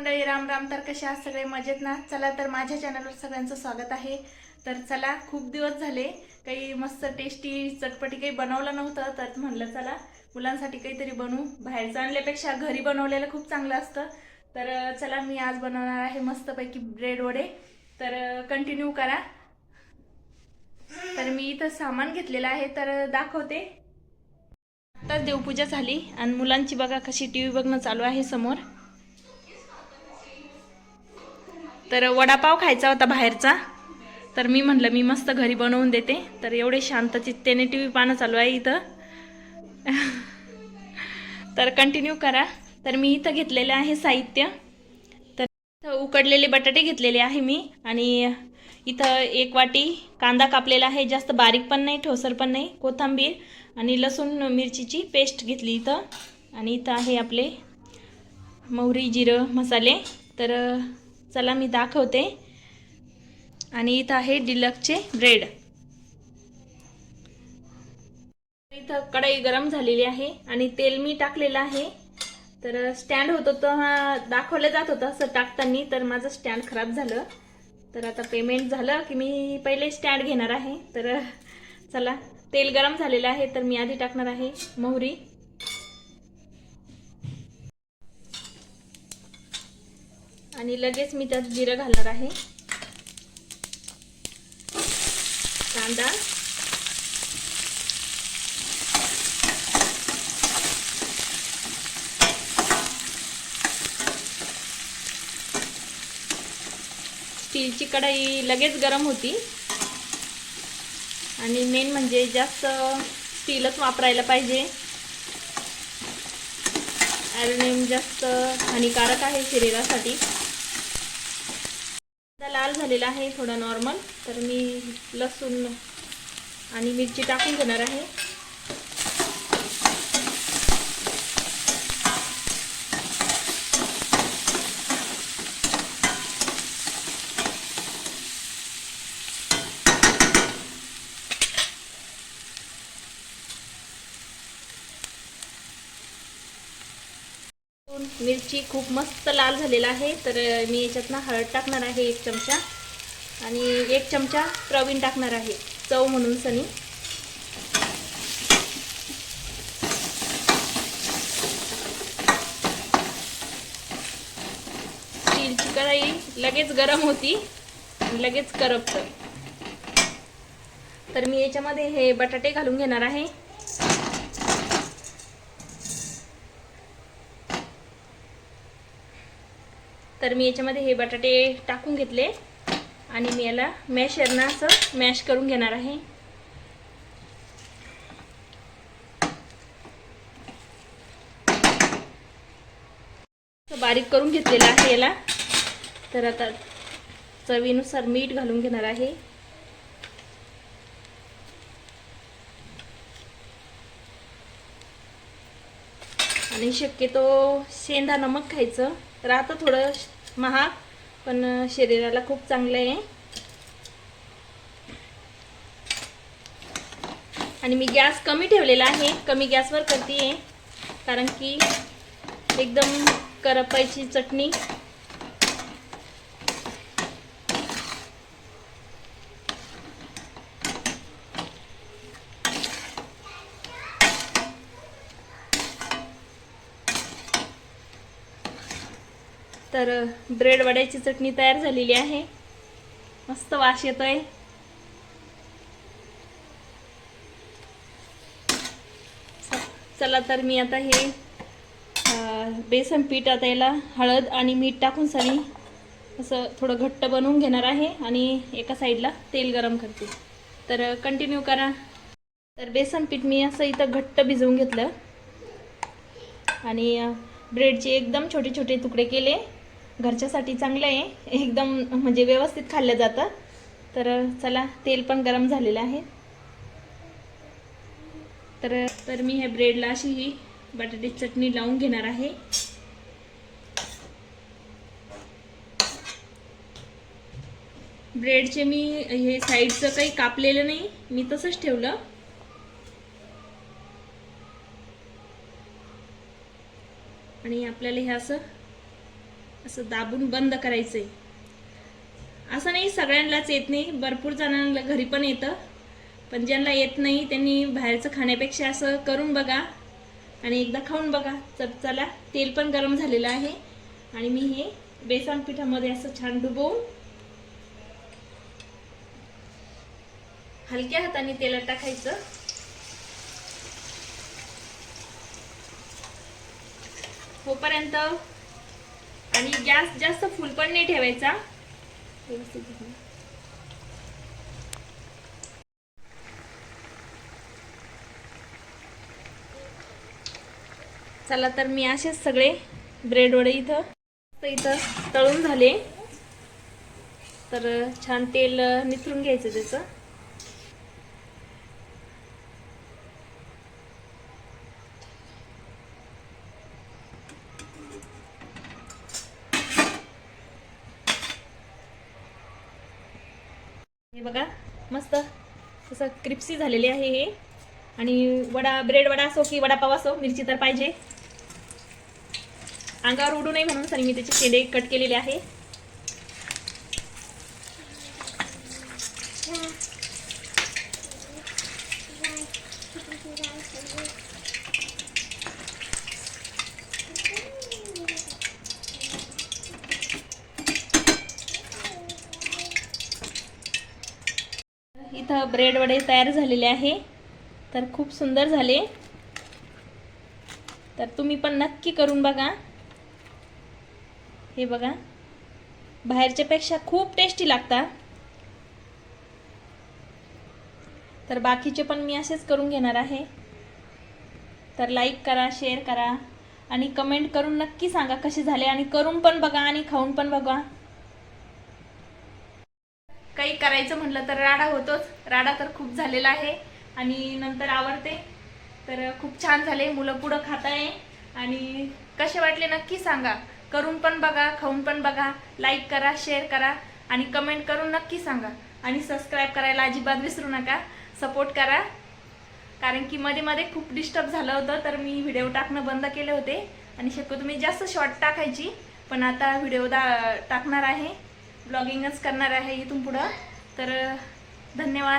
मंडळी राम राम. तर कशा आहात सगळे? मजेत ना? चला तर माझ्या चॅनलवर सगळ्यांचं स्वागत आहे. तर चला खूप दिवस झाले. काही मस्त टेस्टी चटपटी काही बनवलं नव्हतं तर म्हणलं चला मुलांसाठी काहीतरी बनवू. बाहेरचं आणल्यापेक्षा घरी बनवलेलं खूप चांगलं असतं. तर चला मी आज बनवणार आहे मस्तपैकी ब्रेड वडे. तर कंटिन्यू करा. तर मी इथं सामान घेतलेलं आहे तर दाखवते. आता देवपूजा झाली आणि मुलांची बघा कशी टी व्ही बघणं चालू आहे समोर. तर वडापाव खायचा होता बाहेरचा. तर मी म्हटलं मी मस्त घरी बनवून देते. तर एवढे शांत चित्तेने टी व्ही पाहणं चालू आहे इथं. तर कंटिन्यू करा. तर मी इथं घेतलेलं आहे साहित्य. तर इथं उकडलेले बटाटे घेतलेले आहे मी. आणि इथं एक वाटी कांदा कापलेला आहे. जास्त बारीक पण नाही ठोसर पण नाही. कोथिंबीर आणि लसूण मिरचीची पेस्ट घेतली इथं. आणि इथं आहे आपले मोहरी जिरं मसाले. तर चला मी दाखवते. आणि इथं आहे डिलक्सचे ब्रेड. इथं कढई गरम झालेली आहे आणि तेल मी टाकलेलं आहे. तर स्टँड होतं हा दाखवलं जात होतं असं टाकताना तर माझं स्टँड खराब झालं. तर आता पेमेंट झालं की मी पहिले स्टँड घेणार आहे. तर चला तेल गरम झालेलं आहे तर मी आधी टाकणार आहे मोहरी. आणि लगेच मी त्यात जिरं घालणार आहे. कांदा. स्टीलची कढाई लगेच गरम होती. आणि मेन म्हणजे जास्त स्टीलच वापरायला पाहिजे. ॲल्युमिनियम जास्त हानिकारक आहे शरीरासाठी. लाल झालेला आहे थोडा नॉर्मल तर मी लसूण आणि मिरची टाकून घेणार आहे. मिरची खूप मस्त लाल झालेला आहे. तर मी याच्यातनं हळद टाकणार आहे एक चमचा. आणि एक चमचा प्रवीण टाकणार आहे. चव म्हणून सनी. स्टीलची कढाई लगेच गरम होती लगेच करपतं तर मी याच्यामध्ये हे बटाटे घालून घेणार आहे. तर मी याच्यामध्ये हे बटाटे टाकून घेतले. आणि मी याला मॅशरनं असं मॅश करून घेणार आहे. बारीक करून घेतलेला आहे याला. तर आता चवीनुसार मीठ घालून घेणार आहे. आणि शक्यतो शेंदा नमक खायचं. राहतं थोडं महाग पण शरीराला खूप चांगलं आहे. आणि मी गॅस कमी ठेवलेला आहे. कमी गॅसवर करते आहे कारण की एकदम करपायची चटणी तर ब्रेड वड्याची चटणी तयार झालेली आहे. मस्त वास येतोय. चला तर मी आता हे बेसन पीठ आता याला हळद आणि मीठ टाकून सनी असं थोडं घट्ट बनवून घेणार आहे आणि एका साईडला तेल गरम करते. तर कंटिन्यू करा. तर बेसन पीठ मी असं इथं घट्ट भिजवून घेतलं. आणि ब्रेडचे एकदम छोटे छोटे तुकडे केले. घरच्यासाठी चांगलं आहे. एकदम म्हणजे व्यवस्थित खाल्लं जातं. तर चला तेल पण गरम झालेलं आहे. तर तर मी ह्या ब्रेडला अशी ही बटाट्याची चटणी लावून घेणार आहे. ब्रेडचे मी हे साईडचं काही कापलेलं नाही. मी तसंच ठेवलं. आणि आपल्याला हे असं असं दाबून बंद करायचं आहे असं नाही सगळ्यांनाच येत नाही. भरपूर जणांना घरी पण येतं. पण ज्यांना येत नाही त्यांनी बाहेरचं खाण्यापेक्षा असं करून बघा आणि एकदा खाऊन बघा. तर चला तेल पण गरम झालेलं आहे. आणि मी हे बेसन पिठामध्ये असं छान डुबवून हलक्या हाताने तेलात टाकायचं. होपर्यंत आणि गॅस जास्त फुल पण नाही ठेवायचा. चला तर मी असेच सगळे ब्रेड वडे इथं. इथं तळून झाले. तर छान तेल निथरून घ्यायचं त्याचं. हे बघा मस्त तसं क्रिप्सी झालेली आहे हे. आणि वडा ब्रेड वडा असो की वडापाव असो मिरची तर पाहिजे. अंगावर उडू नये म्हणून सरी मी त्याचे शेंडे कट केलेले आहे. इथं ब्रेड वडे तयार झालेले आहे. तर खूप सुंदर झाले. तर तुम्ही पण नक्की करून बघा. हे बघा. बाहेरच्यापेक्षा खूप टेस्टी लागतात तर बाकीचे पण मी असेच करून घेणार आहे. तर लाईक करा शेअर करा. आणि कमेंट करून नक्की सांगा कसे झाले आणि करून पण बघा आणि खाऊन पण बघा. काही करायचं म्हटलं तर राडा होतोच. राडा तर खूप झालेला आहे आणि नंतर आवडते. तर खूप छान झाले मुलं पुढं खात आहे आणि कसे वाटले नक्की सांगा. करून पण बघा खाऊन पण बघा. लाईक करा शेअर करा. आणि कमेंट करून नक्की सांगा. आणि सबस्क्राईब करायला अजिबात विसरू नका. सपोर्ट करा. कारण की मध्ये मध्ये खूप डिस्टर्ब झालं होतं तर मी व्हिडिओ टाकणं बंद केले होते. आणि शक्यतो मी जास्त शॉर्ट टाकायची. पण आता व्हिडिओ दा टाकणार आहे. ब्लॉगिंगच करणार आहे इथून पुढं. तर धन्यवाद.